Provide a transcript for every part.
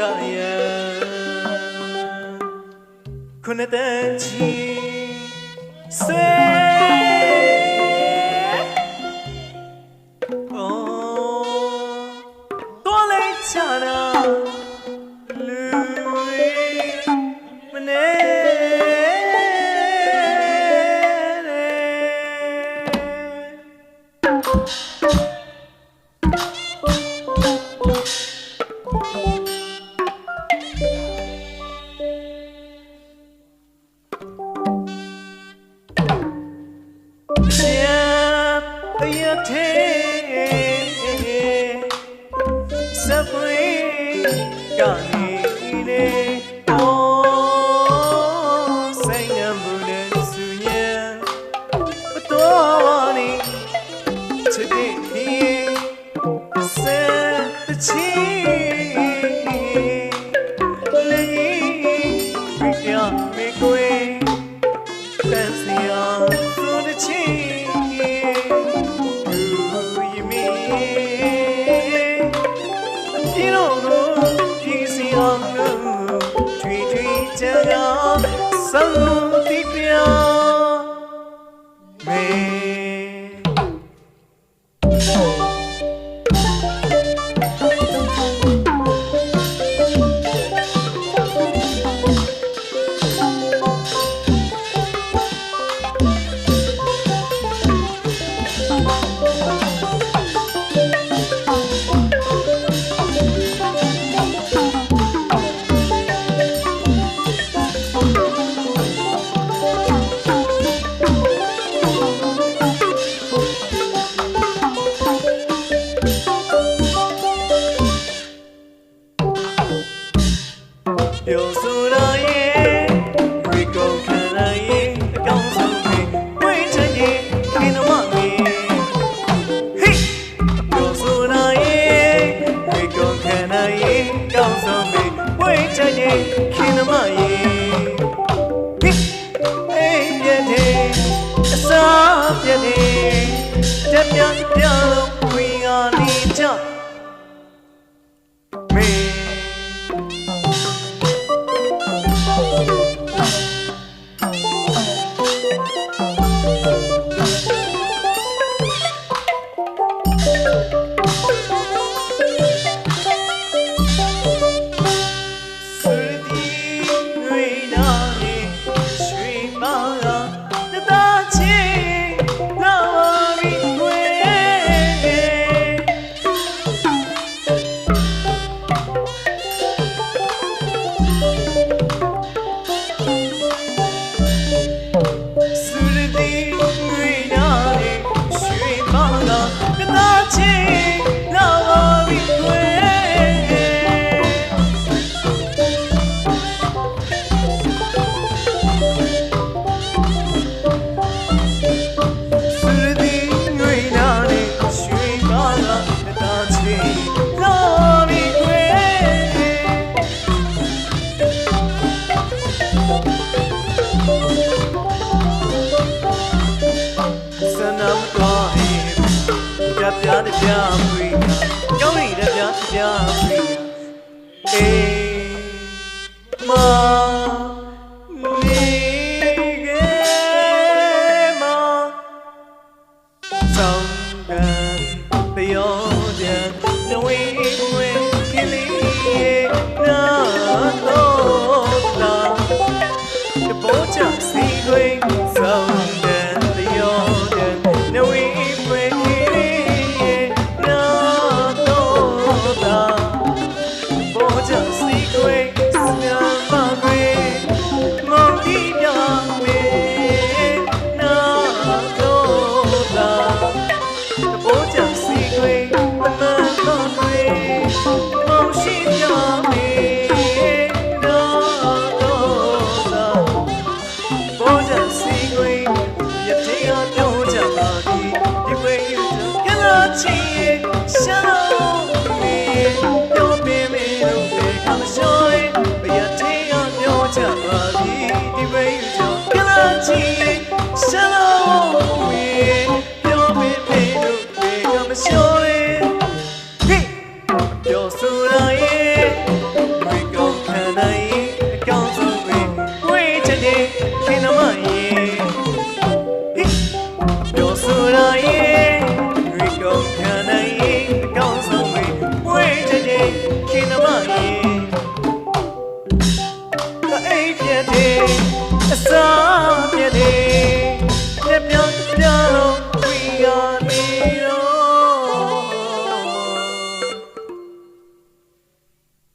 ယံခုနတန်ချီဆွေအော်တော်လေးချာနာလူမနေတဲ့ ရသေးစပွေကနေလေတော့ဆိုင်နံဘူးနဲ့ဆူညံပတော်နေချစ်တဲ့ဒီစဲတချီလေပြပြမေကွေတန်စီယာဆူတချီ नुति प्यार Can I eat? Don't zombie. Wait a minute. Can I eat? နာမတော်ဟေပြပြတပြပွေကြောင်းရည်တပြပြပွေအေမာနေကမာဆောင်ကံတယောတဲ့နဝေးဝေးကလေးရဲ့နာတော့တာတဘောချစီခွေဆောင်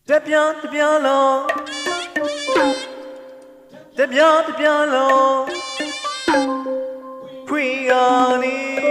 တပြားတပြားလုံးတပြားတပြားလုံးခွေရနေ